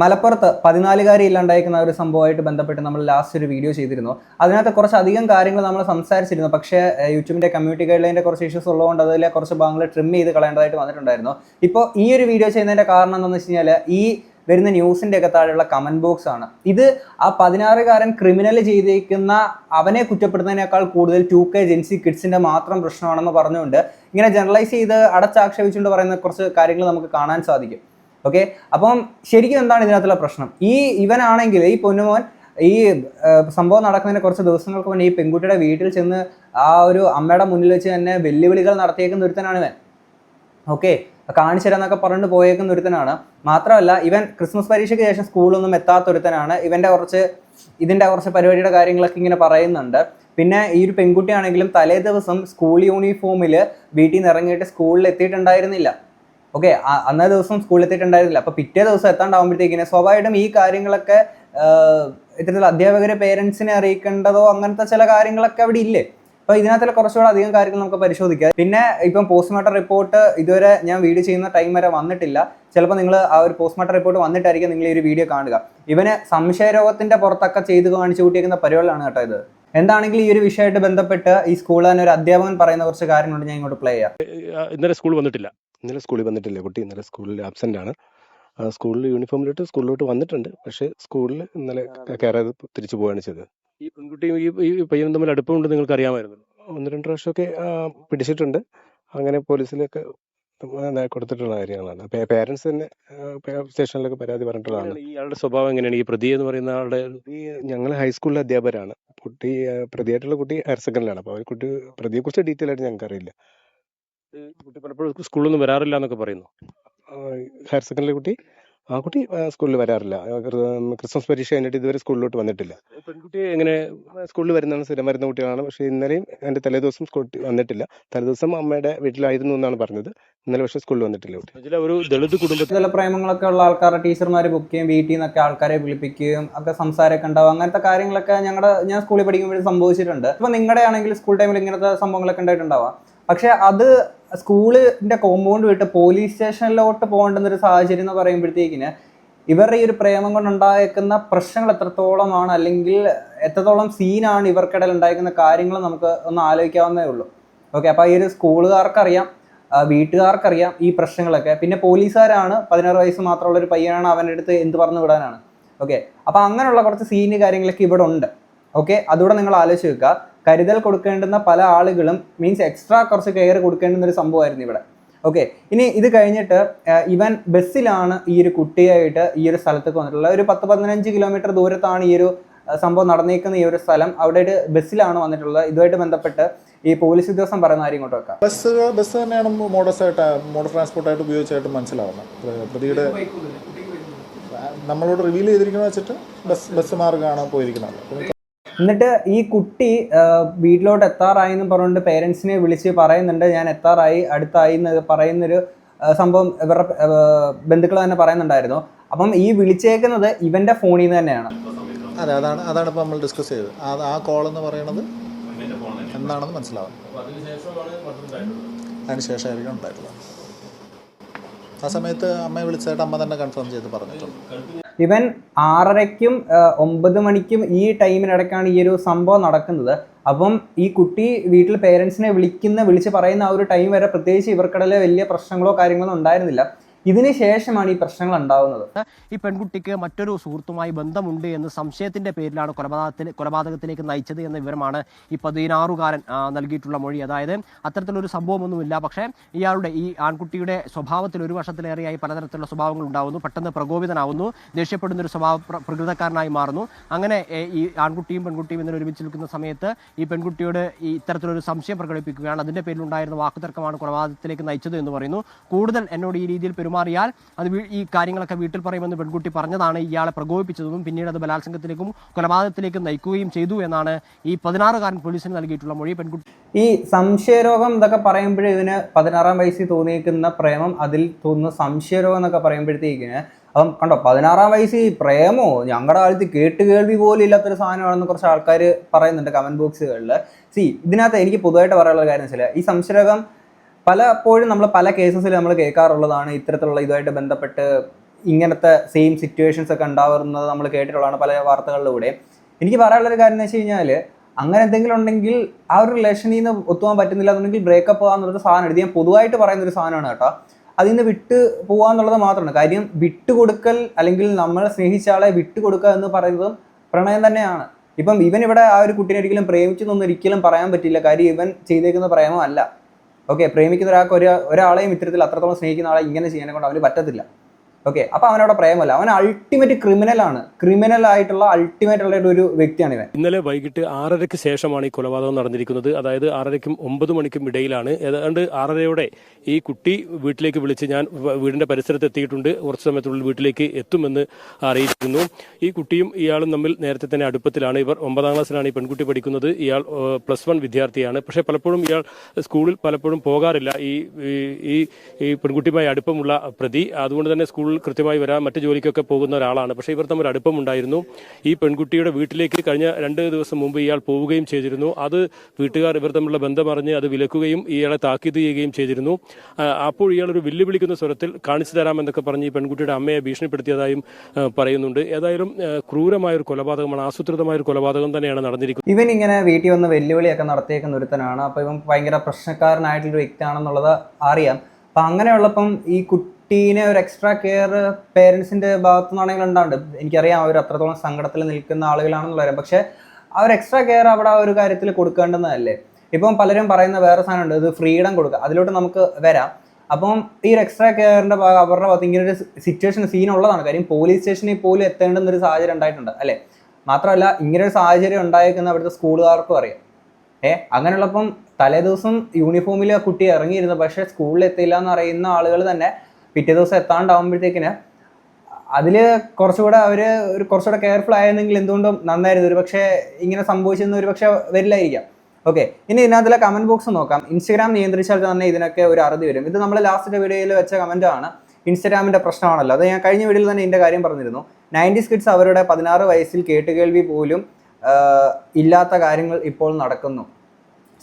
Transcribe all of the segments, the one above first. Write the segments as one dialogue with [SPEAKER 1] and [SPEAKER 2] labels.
[SPEAKER 1] മലപ്പുറത്ത് പതിനാലുകാരി ഇല്ലാണ്ടായിരിക്കുന്ന ഒരു സംഭവമായിട്ട് ബന്ധപ്പെട്ട് നമ്മൾ ലാസ്റ്റ് ഒരു വീഡിയോ ചെയ്തിരുന്നു. അതിനകത്ത് കുറച്ച് അധികം കാര്യങ്ങൾ നമ്മൾ സംസാരിച്ചിരുന്നു. പക്ഷേ യൂട്യൂബിന്റെ കമ്മ്യൂണിറ്റി ഗൈഡ്ലൈന്റെ കുറച്ച് ഇഷ്യൂസ് ഉള്ളതുകൊണ്ട് അതിലെ കുറച്ച് ഭാഗങ്ങൾ ട്രിം ചെയ്ത് കളയേണ്ടതായിട്ട് വന്നിട്ടുണ്ടായിരുന്നു. ഇപ്പോൾ ഈ ഒരു വീഡിയോ ചെയ്യുന്നതിന്റെ കാരണം എന്താണെന്ന് വെച്ച് കഴിഞ്ഞാൽ ഈ വരുന്ന ന്യൂസിന്റെ ഒക്കെ താഴെയുള്ള കമന്റ് ബോക്സ് ആണ്. ഇത് ആ പതിനാറുകാരൻ ക്രിമിനൽ ചെയ്തിരിക്കുന്ന അവനെ കുറ്റപ്പെടുത്തുന്നതിനേക്കാൾ കൂടുതൽ ടു കെ ജെൻസി കിഡ്സിന്റെ മാത്രം പ്രശ്നമാണെന്ന് പറഞ്ഞുകൊണ്ട് ഇങ്ങനെ ജനറലൈസ് ചെയ്ത് അടച്ചാക്ഷേപിച്ചുകൊണ്ട് പറയുന്ന കുറച്ച് കാര്യങ്ങൾ നമുക്ക് കാണാൻ സാധിക്കും. ഓക്കെ അപ്പം ശരിക്കും എന്താണ് ഇതിനകത്തുള്ള പ്രശ്നം? ഈ ഇവനാണെങ്കിൽ ഈ പൊന്നുമോൻ ഈ സംഭവം നടക്കുന്നതിന് കുറച്ച് ദിവസങ്ങൾക്ക് മുന്നേ ഈ പെൺകുട്ടിയുടെ വീട്ടിൽ ചെന്ന് ആ ഒരു അമ്മയുടെ മുന്നിൽ വെച്ച് തന്നെ വെല്ലുവിളികൾ നടത്തിയേക്കുന്ന ഒരുത്തനാണ് ഇവൻ. ഓക്കെ കാണിച്ചു പറഞ്ഞിട്ട് പോയേക്കുന്ന ഒരുത്തനാണ്. മാത്രമല്ല ഇവൻ ക്രിസ്മസ് പരീക്ഷയ്ക്ക് ശേഷം സ്കൂളൊന്നും എത്താത്ത ഒരുത്തനാണ്. ഇവന്റെ കുറച്ച് ഇതിന്റെ കുറച്ച് പരിപാടിയുടെ കാര്യങ്ങളൊക്കെ ഇങ്ങനെ പറയുന്നുണ്ട്. പിന്നെ ഈ ഒരു പെൺകുട്ടിയാണെങ്കിലും തലേ ദിവസം സ്കൂൾ യൂണിഫോമിൽ വീട്ടിൽ നിന്ന് ഇറങ്ങിയിട്ട് സ്കൂളിൽ എത്തിയിട്ടുണ്ടായിരുന്നില്ല. ഓക്കെ അന്നേ ദിവസം സ്കൂളിൽ എത്തിയിട്ടുണ്ടായിരുന്നില്ല അപ്പോൾ പിറ്റേ ദിവസം എത്താണ്ടാവുമ്പോഴത്തേക്കിനെ സ്വാഭാവികമായിട്ടും ഈ കാര്യങ്ങളൊക്കെ ഇത്തരത്തിൽ അധ്യാപകരെ പേരൻസിനെ അറിയിക്കേണ്ടതോ അങ്ങനത്തെ ചില കാര്യങ്ങളൊക്കെ അവിടെ ഇല്ലേ? അപ്പോൾ ഇതിനകത്തുള്ള കുറച്ചുകൂടെ അധികം കാര്യങ്ങൾ നമുക്ക് പരിശോധിക്കാം. പിന്നെ ഇപ്പം പോസ്റ്റ്മോർട്ടം റിപ്പോർട്ട് ഇതുവരെ ഞാൻ വീഡിയോ ചെയ്യുന്ന ടൈം വരെ വന്നിട്ടില്ല. ചിലപ്പോൾ നിങ്ങൾ ആ ഒരു പോസ്റ്റ്മോർട്ടം റിപ്പോർട്ട് വന്നിട്ടായിരിക്കും നിങ്ങൾ ഈ ഒരു വീഡിയോ കാണുക. ഇവന് സംശയരോഗത്തിന്റെ പുറത്തൊക്കെ ചെയ്ത് കാണിച്ചു കൂട്ടിയേക്കുന്ന പരിപാടിയാണ് കേട്ടോ ഇത്. എന്താണെങ്കിൽ ഈ ഒരു വിഷയമായിട്ട് ബന്ധപ്പെട്ട് ഈ സ്കൂളിൽ തന്നെ ഒരു അധ്യാപകൻ പറയുന്ന കുറച്ച് കാര്യങ്ങളുണ്ട് ഞാൻ ഇങ്ങോട്ട് പ്ലേ ചെയ്യാം.
[SPEAKER 2] ഇന്നലെ സ്കൂൾ വന്നിട്ടില്ല.
[SPEAKER 3] ഇന്നലെ സ്കൂളിൽ വന്നിട്ടില്ലേ കുട്ടി. ഇന്നലെ സ്കൂളിൽ ആബ്സെന്റ് ആണ്. സ്കൂളിൽ യൂണിഫോമിലിട്ട് സ്കൂളിലോട്ട് വന്നിട്ടുണ്ട്. പക്ഷേ സ്കൂളിൽ ഇന്നലെ കയറാതെ തിരിച്ചു പോവുകയാണ് ചെയ്തത്.
[SPEAKER 2] ഈ പെൺകുട്ടിയും ഈ ഈ പയ്യനും തമ്മിൽ അടുപ്പമുണ്ട് നിങ്ങൾക്ക് അറിയാമായിരുന്നു.
[SPEAKER 3] ഒന്ന് രണ്ട് പ്രാവശ്യമൊക്കെ പിടിച്ചിട്ടുണ്ട്. അങ്ങനെ പോലീസിലൊക്കെ കൊടുത്തിട്ടുള്ള കാര്യങ്ങളാണ്. പേരൻസ് തന്നെ ആ, സ്റ്റേഷനിലൊക്കെ പരാതി പറഞ്ഞിട്ടുള്ളതാണ്.
[SPEAKER 2] ഇയാളുടെ സ്വഭാവം എങ്ങനെയാണ്? ഈ പ്രതി എന്ന് പറയുന്ന ആളുടെ
[SPEAKER 3] ഞങ്ങൾ ഹൈസ്കൂളിലെ അധ്യാപകരാണ്. കുട്ടി ആ, പ്രതിയായിട്ടുള്ള കുട്ടി ഹയർ സെക്കൻഡറിലാണ് അപ്പോൾ കുട്ടി പ്രതിയെക്കുറിച്ച് ഡീറ്റെയിൽ ആയിട്ട് ഞങ്ങൾക്ക് അറിയില്ല
[SPEAKER 2] കുട്ടി പലപ്പോഴും സ്കൂളിലൊന്നും വരാറില്ല എന്നൊക്കെ പറയുന്നു.
[SPEAKER 3] ഹയർ സെക്കൻഡറി കുട്ടി ആ കുട്ടി സ്കൂളിൽ വരാറില്ല. ക്രിസ്മസ് പരീക്ഷ കഴിഞ്ഞിട്ട് ഇതുവരെ സ്കൂളിലോട്ട് വന്നിട്ടില്ല.
[SPEAKER 2] പെൺകുട്ടി എങ്ങനെ
[SPEAKER 3] സ്കൂളിൽ വരുന്നതാണ് സ്ഥിരം വരുന്ന കുട്ടികളാണ്. പക്ഷേ ഇന്നലെയും എന്റെ തലേദിവസം സ്കൂളിൽ വന്നിട്ടില്ല. തലേദിവസം അമ്മയുടെ വീട്ടിലായിരുന്നു എന്നാണ് പറഞ്ഞത്. ഇന്നലെ പക്ഷേ സ്കൂളിൽ വന്നിട്ടില്ല കുട്ടി.
[SPEAKER 2] ചില ഒരു ദളിത് കുടുംബത്തിൽ
[SPEAKER 1] ചില പ്രേമങ്ങളൊക്കെ ഉള്ള ആൾക്കാരെ ടീച്ചർമാർ ബുക്ക് ചെയ്യും വീട്ടിൽ നിന്നൊക്കെ ആൾക്കാരെ വിളിപ്പിക്കുകയും ഒക്കെ സംസാരമൊക്കെ ഉണ്ടാവും. അങ്ങനത്തെ കാര്യങ്ങളൊക്കെ ഞങ്ങളുടെ ഞാൻ സ്കൂളിൽ പഠിക്കുമ്പോഴും സംഭവിച്ചിട്ടുണ്ട്. ഇപ്പൊ നിങ്ങളുടെ ആണെങ്കിൽ സ്കൂൾ ടൈമിൽ ഇങ്ങനത്തെ സംഭവങ്ങളൊക്കെ ഉണ്ടായിട്ടുണ്ടാവാം. പക്ഷെ അത് സ്കൂളിന്റെ കോമ്പൗണ്ട് വിട്ട് പോലീസ് സ്റ്റേഷനിലോട്ട് പോകേണ്ടുന്ന ഒരു സാഹചര്യം എന്ന് പറയുമ്പോഴത്തേക്കിന് ഇവരുടെ ഈ ഒരു പ്രേമം കൊണ്ടുണ്ടായേക്കുന്ന പ്രശ്നങ്ങൾ എത്രത്തോളമാണ്? അല്ലെങ്കിൽ എത്രത്തോളം സീനാണ് ഇവർക്കിടയിൽ ഉണ്ടായിരിക്കുന്ന കാര്യങ്ങൾ നമുക്ക് ഒന്ന് ആലോചിക്കാവുന്നേ ഉള്ളൂ. ഓക്കെ അപ്പോൾ ഈ ഒരു സ്കൂളുകാർക്കറിയാം വീട്ടുകാർക്കറിയാം ഈ പ്രശ്നങ്ങളൊക്കെ. പിന്നെ പോലീസുകാരാണ് പതിനാറ് വയസ്സ് മാത്രമുള്ള ഒരു പയ്യനാണ് അവന്റെ അടുത്ത് എന്ത് പറഞ്ഞു വിടാനാണ്. ഓക്കെ അപ്പോൾ അങ്ങനെയുള്ള കുറച്ച് സീന് കാര്യങ്ങളൊക്കെ ഇവിടെ ഉണ്ട്. ഓക്കെ അതുകൂടെ നിങ്ങൾ ആലോചിച്ച് വെക്കുക. കരുതൽ കൊടുക്കേണ്ടുന്ന പല ആളുകളും മീൻസ് എക്സ്ട്രാ കുറച്ച് കെയർ കൊടുക്കേണ്ടുന്ന ഒരു സംഭവമായിരുന്നു ഇവിടെ. ഓക്കെ ഇനി ഇത് കഴിഞ്ഞിട്ട് ഇവൻ ബസ്സിലാണ് ഈ ഒരു കുട്ടിയായിട്ട് ഈ ഒരു സ്ഥലത്തേക്ക് വന്നിട്ടുള്ളത്. ഒരു പത്ത് പതിനഞ്ച് കിലോമീറ്റർ ദൂരത്താണ് ഈ ഒരു സംഭവം നടന്നേക്കുന്ന ഈ ഒരു സ്ഥലം. അവിടെ ഒരു ബസ്സിലാണ് വന്നിട്ടുള്ളത്. ഇതുമായിട്ട് ബന്ധപ്പെട്ട് ഈ പോലീസ് ഉദ്യോഗസ്ഥൻ പറയുന്ന കാര്യം ഇങ്ങോട്ട് വെക്കാം.
[SPEAKER 4] ബസ് ബസ് തന്നെയാണ് മോഡസ് ആയിട്ട് മോഡൽ ട്രാൻസ്പോർട്ടായിട്ട് ഉപയോഗിച്ചായിട്ട് മനസ്സിലാവുന്നത്. പ്ര- പ്രതിയുടെ നമ്മളോട് റിവീൽ ചെയ്തിരിക്കുന്നത് വെച്ചിട്ട് ബസ് ബസ് മാർഗമാണ് പോയിരിക്കുന്നത്.
[SPEAKER 1] എന്നിട്ട് ഈ കുട്ടി വീട്ടിലോട്ട് എത്താറായി എന്ന് പറഞ്ഞുകൊണ്ട് പേരൻസിനെ വിളിച്ച് പറയുന്നുണ്ട്. ഞാൻ എത്താറായി അടുത്തായി എന്ന് പറയുന്നൊരു സംഭവം ഇവരുടെ ബന്ധുക്കൾ തന്നെ പറയുന്നുണ്ടായിരുന്നു. അപ്പം ഈ വിളിച്ചേക്കുന്നത് ഇവന്റെ ഫോണിൽ നിന്ന് തന്നെയാണ്.
[SPEAKER 4] അതെ അതാണ് അതാണ് ഇപ്പോൾ നമ്മൾ ഡിസ്കസ് ചെയ്തത്. അത് ആ കോൾ എന്ന് പറയുന്നത് എന്താണെന്ന് മനസ്സിലാവും. അതിനുശേഷമായിരിക്കും ഉണ്ടായിട്ടുള്ളത്. ആ സമയത്ത് അമ്മയെ വിളിച്ചായിട്ട് അമ്മ തന്നെ കൺഫേം ചെയ്ത് പറഞ്ഞിട്ടുണ്ട്.
[SPEAKER 1] ഇവൻ ആറരയ്ക്കും ഒമ്പത് മണിക്കും ഈ ടൈമിനിടയ്ക്കാണ് ഈ ഒരു സംഭവം നടക്കുന്നത്. അപ്പം ഈ കുട്ടി വീട്ടിൽ പേരൻസിനെ വിളിക്കുന്ന വിളിച്ച് പറയുന്ന ആ ഒരു ടൈം വരെ പ്രത്യേകിച്ച് ഇവർക്കിടയിൽ വലിയ പ്രശ്നങ്ങളോ കാര്യങ്ങളോ ഉണ്ടായിരുന്നില്ല. ഇതിന് ശേഷമാണ് ഈ പ്രശ്നങ്ങൾ ഉണ്ടാവുന്നത്.
[SPEAKER 5] ഈ പെൺകുട്ടിക്ക് മറ്റൊരു സുഹൃത്തുമായി ബന്ധമുണ്ട് എന്ന് സംശയത്തിന്റെ പേരിലാണ് കൊലപാതകത്തിൽ കൊലപാതകത്തിലേക്ക് നയിച്ചത് എന്ന വിവരമാണ് ഈ പതിനാറുകാരൻ നൽകിയിട്ടുള്ള മൊഴി. അതായത് അത്തരത്തിലൊരു സംഭവമൊന്നുമില്ല. പക്ഷേ ഇയാളുടെ ഈ ആൺകുട്ടിയുടെ സ്വഭാവത്തിൽ ഒരു വർഷത്തിലേറെയായി പലതരത്തിലുള്ള സ്വഭാവങ്ങൾ ഉണ്ടാവുന്നു. പെട്ടെന്ന് പ്രകോപിതനാവുന്നു. ദേഷ്യപ്പെടുന്ന ഒരു സ്വഭാവ പ്രകൃതക്കാരനായി മാറുന്നു. അങ്ങനെ ഈ ആൺകുട്ടിയും പെൺകുട്ടിയും ഇന്നലെ ഒരുമിച്ച് നിൽക്കുന്ന സമയത്ത് ഈ പെൺകുട്ടിയോട് ഈ ഇത്തരത്തിലൊരു സംശയം പ്രകടിപ്പിക്കുകയാണ്. അതിന്റെ പേരിലുണ്ടായിരുന്ന വാക്കുതർക്കമാണ് കൊലപാതകത്തിലേക്ക് നയിച്ചത് എന്ന് പറയുന്നു. കൂടുതൽ എന്നോട് ഈ രീതിയിൽ പെരുമാറിയാൽ അത് ഈ കാര്യങ്ങളൊക്കെ വീട്ടിൽ പറയുമെന്ന് പെൺകുട്ടി പറഞ്ഞതാണ്. ഇയാളെ പ്രകോപിപ്പിച്ചതും പിന്നീട് അത് ബലാത്സംഗത്തിലേക്കും കൊലപാതകത്തിലേക്കും നയിക്കുകയും ചെയ്തു എന്നാണ് ഈ പതിനാറുകാരൻ പോലീസിന് നൽകിയിട്ടുള്ള മൊഴി. പെൺകുട്ടി
[SPEAKER 1] ഈ സംശയരോഗം എന്നൊക്കെ പറയുമ്പോഴേ ഇതിന് പതിനാറാം വയസ്സിൽ തോന്നിയിരിക്കുന്ന പ്രേമം അതിൽ തോന്നുന്ന സംശയരോഗം എന്നൊക്കെ പറയുമ്പോഴത്തേക്കിന് അപ്പം കണ്ടോ പതിനാറാം വയസ്സിൽ പ്രേമോ? ഞങ്ങളുടെ കാലത്ത് കേട്ട് കേൾവി പോലും ഇല്ലാത്തൊരു സാധനമാണെന്ന് കുറച്ച് ആൾക്കാർ പറയുന്നുണ്ട് കമന്റ് ബോക്സുകളിൽ സി ഇതിനകത്ത് എനിക്ക് പൊതുവായിട്ട് പറയാനുള്ള കാര്യം വെച്ചാൽ ഈ സംശയരോഗം പലപ്പോഴും നമ്മൾ പല കേസസിൽ നമ്മൾ കേൾക്കാറുള്ളതാണ് ഇത്തരത്തിലുള്ള ഇതുമായിട്ട് ബന്ധപ്പെട്ട് ഇങ്ങനത്തെ സെയിം സിറ്റുവേഷൻസ് ഒക്കെ ഉണ്ടാവുന്നത് നമ്മൾ കേട്ടിട്ടുള്ളതാണ് പല വാർത്തകളിലൂടെ. എനിക്ക് പറയാനുള്ളൊരു കാര്യം എന്ന് വെച്ച് കഴിഞ്ഞാൽ അങ്ങനെ എന്തെങ്കിലും ഉണ്ടെങ്കിൽ ആ ഒരു റിലേഷനിൽ നിന്ന് ഒത്തുപോകാൻ പറ്റുന്നില്ല എന്നുണ്ടെങ്കിൽ ബ്രേക്കപ്പ് ആകാന്നുള്ളത് സാധനം ഇത് ഞാൻ പൊതുവായിട്ട് പറയുന്ന ഒരു സാധനമാണ് കേട്ടോ. അതിൽ നിന്ന് വിട്ട് പോകാന്നുള്ളത് മാത്രമാണ്. കാര്യം വിട്ടുകൊടുക്കൽ അല്ലെങ്കിൽ നമ്മൾ സ്നേഹിച്ച ആളെ വിട്ടുകൊടുക്കുക എന്ന് പറയുന്നതും പ്രണയം തന്നെയാണ്. ഇപ്പം ഇവൻ ഇവിടെ ആ ഒരു കുട്ടീനെ ഒരിക്കലും പ്രേമിച്ചെന്നൊന്നും ഒരിക്കലും പറയാൻ പറ്റില്ല. കാര്യം ഇവൻ ചെയ്തേക്കുന്ന പ്രേമമല്ല. ഓക്കെ പ്രേമിക്കുന്ന ഒരാൾക്ക് ഒരു ഒരാളെയും ഇത്തരത്തിൽ അത്രത്തോളം സ്നേഹിക്കുന്ന ആളെ ഇങ്ങനെ ചെയ്യാനെ കൊണ്ട് അവന് പറ്റത്തില്ല. ഓക്കെ അപ്പൊ അവനവിടെ പ്രേമല്ല അവൻ അൾട്ടിമേറ്റ് ക്രിമിനൽ ആണ്. ക്രിമിനൽ ആയിട്ടുള്ള അൾട്ടിമേറ്റ് ഉള്ള ഒരു വ്യക്തിയാണ് ഇവൻ.
[SPEAKER 2] ഇന്നലെ വൈകിട്ട് ആറരയ്ക്ക് ശേഷമാണ് ഈ കൊലപാതകം നടന്നിരിക്കുന്നത്. അതായത് ആറരയ്ക്കും ഒമ്പത് മണിക്കും ഇടയിലാണ്. ഏതാണ്ട് ആറരയോടെ ഈ കുട്ടി വീട്ടിലേക്ക് വിളിച്ച് ഞാൻ വീടിന്റെ പരിസരത്ത് എത്തിയിട്ടുണ്ട്. കുറച്ച് സമയത്തുള്ളിൽ വീട്ടിലേക്ക് എത്തുമെന്ന് അറിയിച്ചിരുന്നു. ഈ കുട്ടിയും ഇയാളും തമ്മിൽ നേരത്തെ തന്നെ അടുപ്പത്തിലാണ്. ഇവർ ഒമ്പതാം ക്ലാസ്സിലാണ് ഈ പെൺകുട്ടി പഠിക്കുന്നത്. ഇയാൾ പ്ലസ് വൺ വിദ്യാർത്ഥിയാണ്. പക്ഷേ പലപ്പോഴും ഇയാൾ സ്കൂളിൽ പലപ്പോഴും പോകാറില്ല. ഈ ഈ പെൺകുട്ടിയുമായി അടുപ്പമുള്ള പ്രതി. അതുകൊണ്ട് തന്നെ സ്കൂളിൽ കൃത്യമായി വരാൻ മറ്റു ജോലിക്കൊക്കെ പോകുന്ന ഒരാളാണ്. പക്ഷേ ഇവർ തമ്മിൽ അടുപ്പമുണ്ടായിരുന്നു. ഈ പെൺകുട്ടിയുടെ വീട്ടിലേക്ക് കഴിഞ്ഞ രണ്ട് ദിവസം മുമ്പ് ഇയാൾ പോവുകയും ചെയ്തിരുന്നു. അത് വീട്ടുകാർ ഇവർ തമ്മിലുള്ള ബന്ധം അറിഞ്ഞ് അത് വിലക്കുകയും ഇയാളെ താക്കീത് ചെയ്യുകയും ചെയ്തിരുന്നു. അപ്പോൾ ഇയാൾ ഒരു വെല്ലുവിളിക്കുന്ന സ്വരത്തിൽ കാണിച്ചു തരാമെന്നൊക്കെ പറഞ്ഞ് ഈ പെൺകുട്ടിയുടെ അമ്മയെ ഭീഷണിപ്പെടുത്തിയതായും പറയുന്നുണ്ട്. ഏതായാലും ക്രൂരമായ ഒരു കൊലപാതകമാണ് ആസൂത്രിതമായ ഒരു കൊലപാതകം തന്നെയാണ് നടന്നിരിക്കുന്നത്.
[SPEAKER 1] ഇവൻ ഇങ്ങനെ വീട്ടിൽ വന്ന് വെല്ലുവിളിയൊക്കെ നടത്തിയേക്കുന്ന ഒരുത്തനാണ്. അപ്പോൾ ഇവൻ ഭയങ്കര പ്രശ്നക്കാരനായിട്ടുള്ള വ്യക്തിയാണെന്നുള്ളത് അറിയാം. അപ്പം അങ്ങനെയുള്ളപ്പം ഈ കുട്ടീനെ ഒരു എക്സ്ട്രാ കെയർ പേരൻസിന്റെ ഭാഗത്തു നിന്നാണെങ്കിൽ ഉണ്ടാണ്ട് എനിക്കറിയാം അവർ അത്രത്തോളം സങ്കടത്തിൽ നിൽക്കുന്ന ആളുകളാണെന്നുള്ള അറിയാം പക്ഷേ ആ ഒരു എക്സ്ട്രാ കെയർ അവിടെ ഒരു കാര്യത്തിൽ കൊടുക്കേണ്ടുന്നതല്ലേ? ഇപ്പം പലരും പറയുന്ന വേറെ സാധനമുണ്ട് ഇത് ഫ്രീഡം കൊടുക്കുക അതിലോട്ട് നമുക്ക് വരാം. അപ്പം ഈ ഒരു എക്സ്ട്രാ കെയറിന്റെ ഭാഗം അവരുടെ ഭാഗത്ത് ഇങ്ങനെ ഒരു സിറ്റുവേഷൻ സീൻ ഉള്ളതാണ്. കാര്യം പോലീസ് സ്റ്റേഷനിൽ പോലും എത്തേണ്ടുന്ന ഒരു സാഹചര്യം ഉണ്ടായിട്ടുണ്ട് അല്ലേ? മാത്രമല്ല ഇങ്ങനെ ഒരു സാഹചര്യം ഉണ്ടായേക്കുന്ന അവിടുത്തെ സ്കൂളുകാർക്കും അറിയാം. ഏ അങ്ങനെയുള്ളപ്പം തലേദിവസം യൂണിഫോമിൽ ആ കുട്ടി ഇറങ്ങിയിരുന്നു. പക്ഷേ സ്കൂളിൽ എത്തിയില്ല എന്ന് അറിയുന്ന ആളുകൾ തന്നെ പിറ്റേ ദിവസം എത്താണ്ടാവുമ്പോഴത്തേക്കിന് അതിൽ കുറച്ചുകൂടെ അവർ ഒരു കുറച്ചുകൂടെ കെയർഫുൾ ആയിരുന്നെങ്കിൽ എന്തുകൊണ്ടും നന്നായിരുന്നു. ഒരു പക്ഷേ ഇങ്ങനെ സംഭവിച്ചെന്ന് ഒരു പക്ഷേ വരില്ലായിരിക്കാം. ഓക്കെ ഇനി ഇതിനകത്തുള്ള കമന്റ് ബോക്സ് നോക്കാം. ഇൻസ്റ്റഗ്രാം നിയന്ത്രിച്ചാൽ തന്നെ ഇതിനൊക്കെ ഒരു അറുതി വരും. ഇത് നമ്മൾ ലാസ്റ്റ് വീഡിയോയിൽ വെച്ച കമന്റ് ആണ്. പ്രശ്നമാണല്ലോ. അത് ഞാൻ കഴിഞ്ഞ വീഡിയോയിൽ തന്നെ ഇതിന്റെ കാര്യം പറഞ്ഞിരുന്നു. നയന്റീസ് കിഡ്സ് അവരുടെ പതിനാറ് വയസ്സിൽ കേട്ടുകേൾവി പോലും ഇല്ലാത്ത കാര്യങ്ങൾ ഇപ്പോൾ നടക്കുന്നു.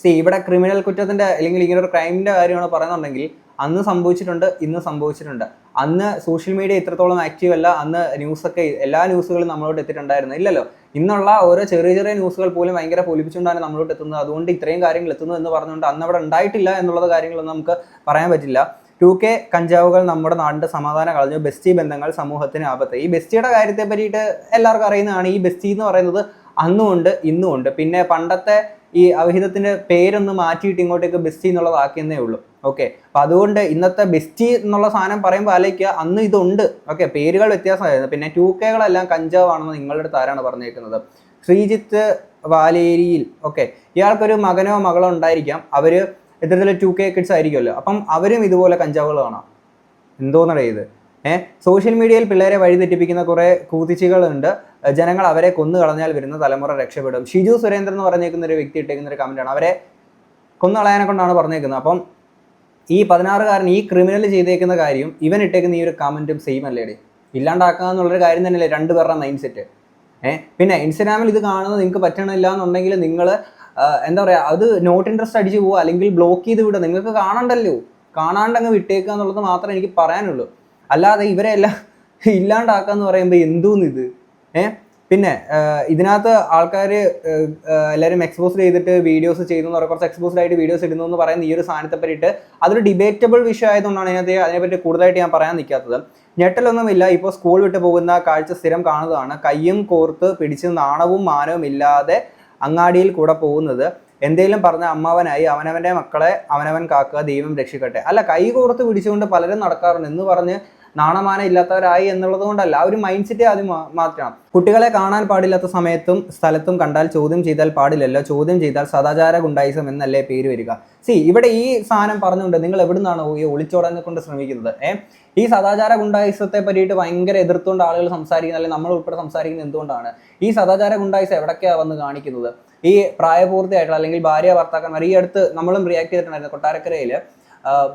[SPEAKER 1] സി ഇവിടെ ക്രിമിനൽ കുറ്റത്തിന്റെ അല്ലെങ്കിൽ ഇങ്ങനെ ഒരു ക്രൈമിന്റെ കാര്യമാണ് പറയുന്നുണ്ടെങ്കിൽ അന്ന് സംഭവിച്ചിട്ടുണ്ട് ഇന്ന് സംഭവിച്ചിട്ടുണ്ട്. അന്ന് സോഷ്യൽ മീഡിയ ഇത്രത്തോളം ആക്റ്റീവ് അല്ല അന്ന് ന്യൂസൊക്കെ എല്ലാ ന്യൂസുകളും നമ്മളോട് എത്തിയിട്ടുണ്ടായിരുന്നു. ഇല്ലല്ലോ? ഇന്നുള്ള ഓരോ ചെറിയ ചെറിയ ന്യൂസുകൾ പോലും ഭയങ്കര പൊലിപ്പിച്ചുകൊണ്ടാണ് നമ്മളോട് എത്തുന്നത്. അതുകൊണ്ട് ഇത്രയും കാര്യങ്ങൾ എത്തുന്നു എന്ന് പറഞ്ഞുകൊണ്ട് അന്ന് അവിടെ ഉണ്ടായിട്ടില്ല എന്നുള്ളത് കാര്യങ്ങളൊന്നും നമുക്ക് പറയാൻ പറ്റില്ല. ടു കെ കഞ്ചാവുകൾ നമ്മുടെ നാടിന്റെ സമാധാനം കളഞ്ഞു. ബെസ്റ്റി ബന്ധങ്ങൾ സമൂഹത്തിന് ആപത്ത്. ഈ ബെസ്റ്റിയുടെ കാര്യത്തെ പറ്റിയിട്ട് എല്ലാവർക്കും അറിയുന്നതാണ്. ഈ ബെസ്റ്റി എന്ന് പറയുന്നത് അന്നുമുണ്ട് ഇന്നുമുണ്ട്. പിന്നെ പണ്ടത്തെ ഈ അവിഹിതത്തിന്റെ പേരൊന്ന് മാറ്റിയിട്ട് ഇങ്ങോട്ടേക്ക് ബെസ്റ്റി എന്നുള്ളതാക്കിയെന്നേ ഉള്ളൂ. ഓക്കെ അപ്പൊ അതുകൊണ്ട് ഇന്നത്തെ ബെസ്റ്റി എന്നുള്ള സാധനം പറയുമ്പോൾ ആലോചിക്കുക അന്ന് ഇതുണ്ട്. ഓക്കെ പേരുകൾ വ്യത്യാസമായിരുന്നു. പിന്നെ ടു കെകളെല്ലാം കഞ്ചാവാണെന്ന് നിങ്ങളുടെ ആരാണ് പറഞ്ഞേക്കുന്നത്? ശ്രീജിത്ത് വാലേരിയിൽ. ഓക്കെ ഇയാൾക്കൊരു മകനോ മകളോ ഉണ്ടായിരിക്കാം. അവർ ഇത്തരത്തിലെ ടു കെ കിഡ്സ് ആയിരിക്കുമല്ലോ. അപ്പം അവരും ഇതുപോലെ കഞ്ചാവുകൾ കാണാം എന്തോന്നടേ ഇത്? ഏഹ് സോഷ്യൽ മീഡിയയിൽ പിള്ളേരെ വഴിതെറ്റിപ്പിക്കുന്ന കുറേ കൂതിച്ചികളുണ്ട്. ജനങ്ങൾ അവരെ കൊന്നു കളഞ്ഞാൽ വരുന്ന തലമുറ രക്ഷപ്പെടും. ഷിജു സുരേന്ദ്രൻ എന്ന് പറഞ്ഞേക്കുന്ന ഒരു വ്യക്തി ഇട്ടേക്കുന്ന ഒരു കമന്റാണ് അവരെ കൊന്നു കളയാനെ കൊണ്ടാണ് പറഞ്ഞേക്കുന്നത്. അപ്പം ഈ പതിനാറുകാരൻ ഈ ക്രിമിനൽ ചെയ്തേക്കുന്ന കാര്യം ഇവൻ ഇട്ടേക്കുന്ന ഈ ഒരു കമന്റും സെയിം അല്ലേടി. ഇല്ലാണ്ടാക്കുക എന്നുള്ളൊരു കാര്യം തന്നെയല്ലേ രണ്ടുപേരുടെ മൈൻഡ് സെറ്റ് ഏഹ് പിന്നെ ഇൻസ്റ്റാഗ്രാമിൽ ഇത് കാണുന്നത് നിങ്ങൾക്ക് പറ്റണില്ല എന്നുണ്ടെങ്കിൽ നിങ്ങൾ എന്താ പറയുക അത് നോട്ട് ഇൻട്രസ്റ്റ് അടിച്ച് പോവുക അല്ലെങ്കിൽ ബ്ലോക്ക് ചെയ്ത് വിടുക. നിങ്ങൾക്ക് കാണണ്ടല്ലോ. കാണാണ്ടങ്ങ് വിട്ടേക്കുക എന്നുള്ളത് മാത്രമേ എനിക്ക് പറയാനുള്ളൂ. അല്ലാതെ ഇവരെ എല്ലാം ഇല്ലാണ്ടാക്കുക എന്ന് പറയുമ്പോൾ എന്തോന്ന് ഇത് ഏഹ് പിന്നെ ഇതിനകത്ത് ആൾക്കാർ എല്ലാവരും എക്സ്പോസ് ചെയ്തിട്ട് വീഡിയോസ് ചെയ്യുന്നു പറയുക കുറച്ച് എക്സ്പോസ്ഡ് ആയിട്ട് വീഡിയോസ് ഇടുന്നു എന്ന് പറയുന്ന ഈ ഒരു സാധനത്തെ പറ്റിയിട്ട് അതൊരു ഡിബേറ്റബിൾ വിഷയം ആയതുകൊണ്ടാണ് അതിനകത്ത് അതിനെപ്പറ്റി കൂടുതലായിട്ട് ഞാൻ പറയാൻ നിൽക്കാത്തത്. ഞെട്ടലൊന്നുമില്ല. ഇപ്പോൾ സ്കൂൾ വിട്ടു പോകുന്ന കാഴ്ച സ്ഥിരം കാണുന്നതാണ്. കയ്യും കോർത്ത് പിടിച്ച് നാണവും മാനവും ഇല്ലാതെ അങ്ങാടിയിൽ കൂടെ പോകുന്നത്. എന്തെങ്കിലും പറഞ്ഞ അമ്മാവനായി അവനവന്റെ മക്കളെ അവനവൻ കാക്കുക ദൈവം രക്ഷിക്കട്ടെ. അല്ല കൈ കോർത്ത് പിടിച്ചുകൊണ്ട് പലരും നടക്കാറുണ്ട്. എന്ന് പറഞ്ഞ് നാണമാനം ഇല്ലാത്തവരായി എന്നുള്ളത് കൊണ്ടല്ല. ആ ഒരു മൈൻഡ് സെറ്റ് ആദ്യം മാറ്റണം. കുട്ടികളെ കാണാൻ പാടില്ലാത്ത സമയത്തും സ്ഥലത്തും കണ്ടാൽ ചോദ്യം ചെയ്താൽ പാടില്ലല്ലോ. ചോദ്യം ചെയ്താൽ സദാചാര ഗുണ്ടായിസം എന്നല്ലേ പേര് വരിക. സി ഇവിടെ ഈ സാധനം പറഞ്ഞുകൊണ്ട് നിങ്ങൾ എവിടുന്നാണ് ഈ ഒളിച്ചോടാനെ കൊണ്ട് ശ്രമിക്കുന്നത്? ഏ? ഈ സദാചാര ഗുണ്ടായിസത്തെ പറ്റിയിട്ട് ഭയങ്കര എതിർത്തുകൊണ്ട് ആളുകൾ സംസാരിക്കുന്നത് അല്ലെങ്കിൽ നമ്മൾ ഉൾപ്പെടെ സംസാരിക്കുന്നത് എന്തുകൊണ്ടാണ്? ഈ സദാചാര ഗുണ്ടായിസം എവിടൊക്കെയാണ് വന്ന് കാണിക്കുന്നത്? ഈ പ്രായപൂർത്തിയായിട്ടുള്ള അല്ലെങ്കിൽ ഭാര്യ ഭർത്താക്കന്മാർ ഈ അടുത്ത് നമ്മളും റിയാക്ട് ചെയ്തിട്ടുണ്ടായിരുന്നു കൊട്ടാരക്കരയിൽ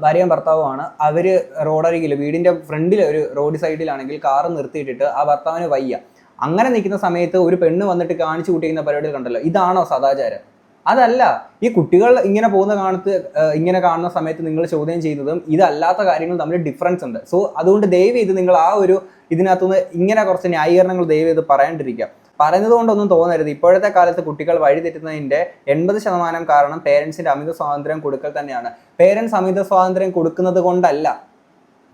[SPEAKER 1] ഭാര്യയും ഭർത്താവുമാണ്. അവർ റോഡരികിൽ വീടിന്റെ ഫ്രണ്ടിൽ ഒരു റോഡ് സൈഡിലാണെങ്കിൽ കാറ് നിർത്തിയിട്ടിട്ട് ആ ഭർത്താവിന് വയ്യ. അങ്ങനെ നിൽക്കുന്ന സമയത്ത് ഒരു പെണ്ണ് വന്നിട്ട് കാണിച്ചു കൂട്ടിക്കുന്ന പരിപാടികൾ കണ്ടല്ലോ. ഇതാണോ സദാചാരം? അതല്ല ഈ കുട്ടികൾ ഇങ്ങനെ പോകുന്ന കാണത്ത് ഇങ്ങനെ കാണുന്ന സമയത്ത് നിങ്ങൾ ചോദ്യം ചെയ്യുന്നതും ഇതല്ലാത്ത കാര്യങ്ങൾ തമ്മിൽ ഡിഫറൻസ് ഉണ്ട്. സോ അതുകൊണ്ട് ദയവ് ചെയ്ത് നിങ്ങൾ ആ ഒരു ഇതിനകത്തുനിന്ന് ഇങ്ങനെ കുറച്ച് ന്യായീകരണങ്ങൾ ദയവ് ചെയ്ത് പറയാണ്ടിരിക്കുക. പറയുന്നത് കൊണ്ടൊന്നും തോന്നരുത്. ഇപ്പോഴത്തെ കാലത്ത് കുട്ടികൾ വഴിതെറ്റുന്നതിന്റെ എൺപത് ശതമാനം കാരണം പേരൻസിന്റെ അമിത സ്വാതന്ത്ര്യം കൊടുക്കൽ തന്നെയാണ്. പേരൻസ് അമിത സ്വാതന്ത്ര്യം കൊടുക്കുന്നത് കൊണ്ടല്ല.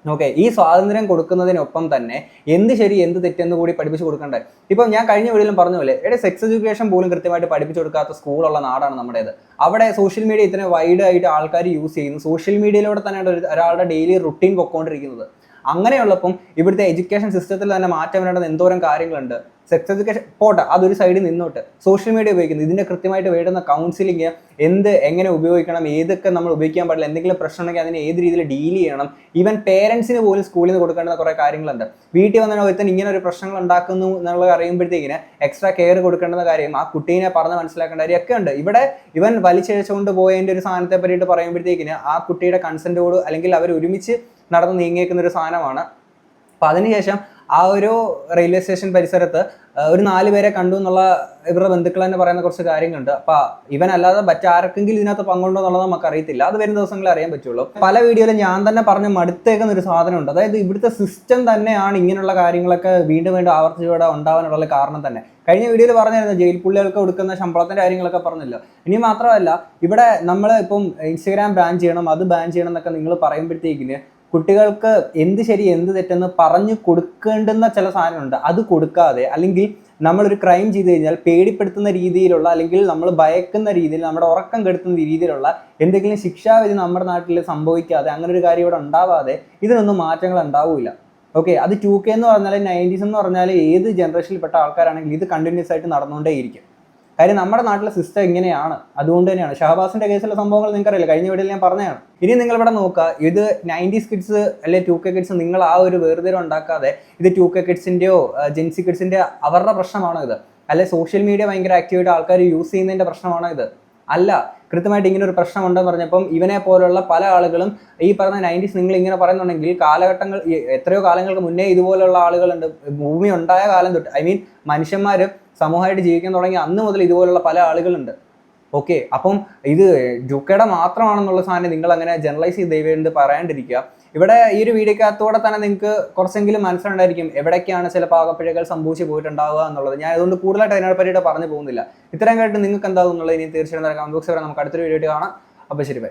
[SPEAKER 1] ഓക്കെ ഈ സ്വാതന്ത്ര്യം കൊടുക്കുന്നതിനൊപ്പം തന്നെ എന്ത് ശരി എന്ത് തെറ്റെന്ന് കൂടി പഠിപ്പിച്ചു കൊടുക്കണ്ടേ? ഇപ്പം ഞാൻ കഴിഞ്ഞ വീഡിയോയിലും പറഞ്ഞ പോലെ എടെ സെക്സ് എഡ്യൂക്കേഷൻ പോലും കൃത്യമായിട്ട് പഠിപ്പിച്ചു കൊടുക്കാത്ത സ്കൂളുള്ള നാടാണ് നമ്മുടേത്. അവിടെ സോഷ്യൽ മീഡിയ ഇത്രയും വൈഡ് ആയിട്ട് ആൾക്കാർ യൂസ് ചെയ്യുന്നു. സോഷ്യൽ മീഡിയയിലൂടെ തന്നെയാണ് ഒരാളുടെ ഡെയിലി റുട്ടീൻ പൊക്കോണ്ടിരിക്കുന്നത്. അങ്ങനെയുള്ളപ്പം ഇവിടുത്തെ എഡ്യൂക്കേഷൻ സിസ്റ്റത്തിൽ തന്നെ മാറ്റം വരേണ്ടത് എന്തോരം കാര്യങ്ങളുണ്ട്. സെക്സ് എഡ്യൂക്കേഷൻ പോട്ടെ അതൊരു സൈഡിൽ നിന്നോട്ട്. സോഷ്യൽ മീഡിയ ഉപയോഗിക്കുന്നത് ഇതിന്റെ കൃത്യമായിട്ട് വേണ്ടുന്ന കൗൺസിലിംഗ് എന്ത് എങ്ങനെ ഉപയോഗിക്കണം ഏതൊക്കെ നമ്മൾ ഉപയോഗിക്കാൻ പാടില്ല എന്തെങ്കിലും പ്രശ്നം ഉണ്ടെങ്കിൽ അതിനെ ഏത് രീതിയിൽ ഡീൽ ചെയ്യണം. ഈവൻ പേരൻസിന് പോലും സ്കൂളിൽ നിന്ന് കൊടുക്കേണ്ട കുറേ കാര്യങ്ങളുണ്ട്. വീട്ടിൽ വന്നാൽ ഒരുത്തൻ ഇങ്ങനെ ഒരു പ്രശ്നങ്ങൾ ഉണ്ടാക്കുന്നു എന്നുള്ളത് അറിയുമ്പോഴത്തേക്കിന് എക്സ്ട്രാ കെയർ കൊടുക്കേണ്ട കാര്യം ആ കുട്ടീനെ പറഞ്ഞ് മനസ്സിലാക്കേണ്ട കാര്യമൊക്കെ ഉണ്ട്. ഇവിടെ ഇവൻ വലിച്ചഴിച്ചുകൊണ്ട് പോയതിന്റെ ഒരു സാധനത്തെ പറ്റിയിട്ട് പറയുമ്പോഴത്തേക്കിന് ആ കുട്ടിയുടെ കൺസെന്റോട് അല്ലെങ്കിൽ അവർ ഒരുമിച്ച് നടന്ന് നീങ്ങിയേക്കുന്ന ഒരു സാധനമാണ്. അപ്പൊ അതിനുശേഷം ആ ഒരു റെയിൽവേ സ്റ്റേഷൻ പരിസരത്ത് ഒരു നാല് പേരെ കണ്ടു എന്നുള്ള ഇവരുടെ ബന്ധുക്കൾ തന്നെ പറയുന്ന കുറച്ച് കാര്യങ്ങളുണ്ട്. അപ്പൊ ഇവനല്ലാതെ മറ്റാർക്കെങ്കിലും ഇതിനകത്ത് പങ്കുണ്ടോ എന്നുള്ളത് നമുക്ക് അറിയത്തില്ല അത് വരും ദിവസങ്ങളിൽ അറിയാൻ പറ്റുള്ളൂ. പല വീഡിയോയിലും ഞാൻ തന്നെ പറഞ്ഞ് മടുത്തേക്കുന്ന ഒരു സാധനമുണ്ട്. അതായത് ഇവിടുത്തെ സിസ്റ്റം തന്നെയാണ് ഇങ്ങനെയുള്ള കാര്യങ്ങളൊക്കെ വീണ്ടും വീണ്ടും ആവർത്തിച്ചൂടെ ഉണ്ടാവാനുള്ള കാരണം തന്നെ. കഴിഞ്ഞ വീഡിയോയിൽ പറഞ്ഞായിരുന്നു ജയിൽ പുള്ളികൾക്ക് കൊടുക്കുന്ന ശമ്പളത്തിന്റെ കാര്യങ്ങളൊക്കെ പറഞ്ഞല്ലോ. ഇനി മാത്രമല്ല ഇവിടെ നമ്മൾ ഇപ്പം ഇൻസ്റ്റഗ്രാം ബാൻ ചെയ്യണം അത് ബാൻ ചെയ്യണം എന്നൊക്കെ നിങ്ങൾ പറയുമ്പോഴത്തേക്കിന് കുട്ടികൾക്ക് എന്ത് ശരി എന്ത് തെറ്റെന്ന് പറഞ്ഞു കൊടുക്കേണ്ടുന്ന ചില സാധനമുണ്ട് അത് കൊടുക്കാതെ അല്ലെങ്കിൽ നമ്മളൊരു ക്രൈം ചെയ്ത് കഴിഞ്ഞാൽ പേടിപ്പെടുത്തുന്ന രീതിയിലുള്ള അല്ലെങ്കിൽ നമ്മൾ ഭയക്കുന്ന രീതിയിൽ നമ്മുടെ ഉറക്കം കെടുത്തുന്ന രീതിയിലുള്ള എന്തെങ്കിലും ശിക്ഷാവിധി നമ്മുടെ നാട്ടിൽ സംഭവിക്കാതെ അങ്ങനെ ഒരു കാര്യം ഇവിടെ ഉണ്ടാവാതെ ഇതിനൊന്നും മാറ്റങ്ങൾ ഉണ്ടാവില്ല ഓക്കെ അത് ടു കെ എന്ന് പറഞ്ഞാൽ നയന്റീസ് എന്ന് പറഞ്ഞാൽ ഏത് ജനറേഷനിൽപ്പെട്ട ആൾക്കാരാണെങ്കിലും ഇത് കണ്ടിന്യൂസ് ആയിട്ട് നടന്നുകൊണ്ടേയിരിക്കും. കാര്യം നമ്മുടെ നാട്ടിലെ സിസ്റ്റം ഇങ്ങനെയാണ്. അതുകൊണ്ട് തന്നെയാണ്. ഷഹബാസിന്റെ കേസിലെ സംഭവങ്ങൾ നിങ്ങൾക്കറിയില്ല? കഴിഞ്ഞ വീഡിയോയിൽ ഞാൻ പറഞ്ഞതാണ്. ഇനി നിങ്ങൾ ഇവിടെ നോക്കുക ഇത് നയന്റീസ് കിഡ്സ് അല്ലെ ടു കെ കിഡ്സ് നിങ്ങൾ ആ ഒരു വേർതിരം ഉണ്ടാക്കാതെ ഇത് ടു കെ കിഡ്സിന്റെയോ ജെൻസി കിഡ്സിന്റെ അവരുടെ പ്രശ്നമാണോ ഇത്? അല്ലെ സോഷ്യൽ മീഡിയ ഭയങ്കര ആക്റ്റീവായിട്ട് ആൾക്കാർ യൂസ് ചെയ്യുന്നതിന്റെ പ്രശ്നമാണോ ഇത്? അല്ല കൃത്യമായിട്ട് ഇങ്ങനെ ഒരു പ്രശ്നമുണ്ടെന്ന് പറഞ്ഞപ്പം ഇവനെ പോലുള്ള പല ആളുകളും ഈ പറഞ്ഞ നയന്റീസ് നിങ്ങൾ ഇങ്ങനെ പറയുന്നുണ്ടെങ്കിൽ കാലഘട്ടങ്ങൾ എത്രയോ കാലങ്ങൾക്ക് മുന്നേ ഇതുപോലുള്ള ആളുകളുണ്ട് ഭൂമി ഉണ്ടായ കാലം തൊട്ട് ഐ മീൻ മനുഷ്യന്മാർ സമൂഹമായിട്ട് ജീവിക്കാൻ തുടങ്ങി അന്ന് മുതൽ ഇതുപോലുള്ള പല ആളുകളുണ്ട്. ഓക്കെ അപ്പം ഇത് ജുക്കയുടെ മാത്രമാണെന്നുള്ള സാധനം നിങ്ങൾ അങ്ങനെ ജനറലൈസ് ചെയ്ത് ദൈവം പറയാണ്ടിരിക്കുക. ഇവിടെ ഈ ഒരു വീഡിയോക്കകത്തൂടെ തന്നെ നിങ്ങൾക്ക് കുറച്ചെങ്കിലും മനസ്സിലുണ്ടായിരിക്കും എവിടേക്കാണ് ചില പാകപ്പിഴകൾ സംഭവിച്ചു പോയിട്ടുണ്ടാവുക എന്നുള്ളത്. ഞാൻ അതുകൊണ്ട് കൂടുതലായിട്ട് അതിനെ പറ്റിയിട്ട് പറഞ്ഞു പോകുന്നില്ല. ഇത്രയും കേട്ട് നിങ്ങൾക്ക് എന്താകും എന്നുള്ളത് ഇനി തീർച്ചയായിട്ടും കമന്റ് വരെ നമുക്ക് അടുത്തൊരു വീഡിയോ കാണാം. അപ്പോൾ ശരി ബൈ